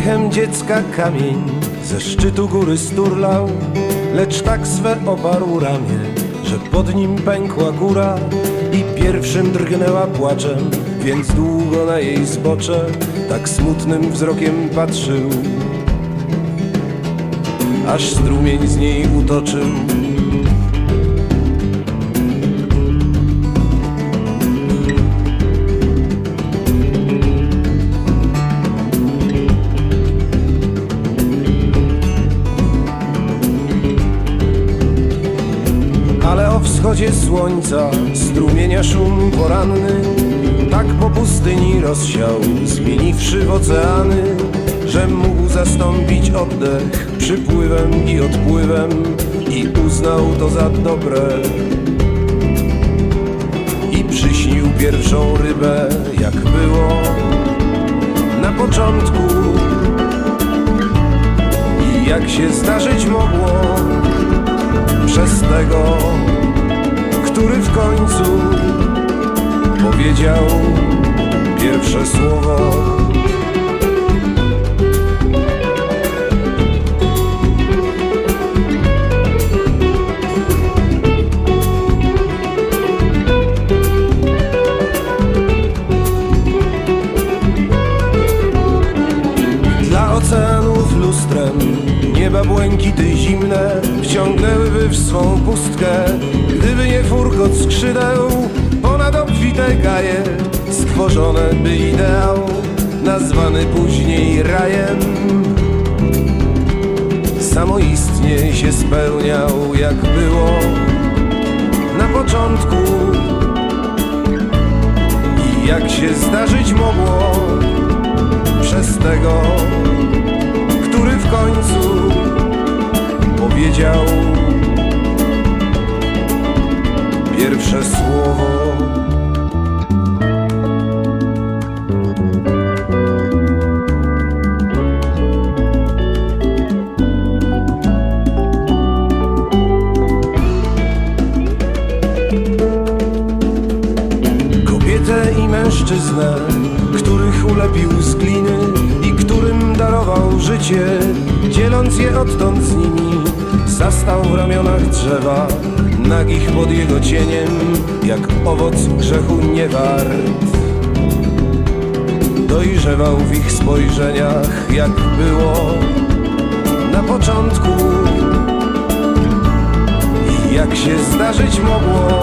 Uśmiechem dziecka kamień ze szczytu góry sturlał, lecz tak swe oparł ramię, że pod nim pękła góra i pierwszym drgnęła płaczem, więc długo na jej zbocze tak smutnym wzrokiem patrzył, aż strumień z niej utoczył. Ale o wschodzie słońca strumienia szum poranny Tak po pustyni rozsiał, zmieniwszy w oceany Że mógł zastąpić oddech przypływem i odpływem I uznał to za dobre. I przyśnił pierwszą rybę, jak było na początku. I jak się zdarzyć mogło przez tego, który w końcu powiedział pierwsze słowo. Błękity zimne Wciągnęłyby w swą pustkę. Gdyby nie furkot skrzydeł Ponad obfite gaje Stworzone by ideał Nazwany później rajem. Samoistnie się spełniał jak było Na początku. I jak się zdarzyć mogło przez tego, powiedział pierwsze słowo. Kobietę i mężczyznę, których ulepił z gliny i którym darował życie, dzieląc je odtąd z nimi, zastał w ramionach drzewa, nagich pod jego cieniem, jak owoc grzechu nie wart. Dojrzewał w ich spojrzeniach, jak było na początku jak się zdarzyć mogło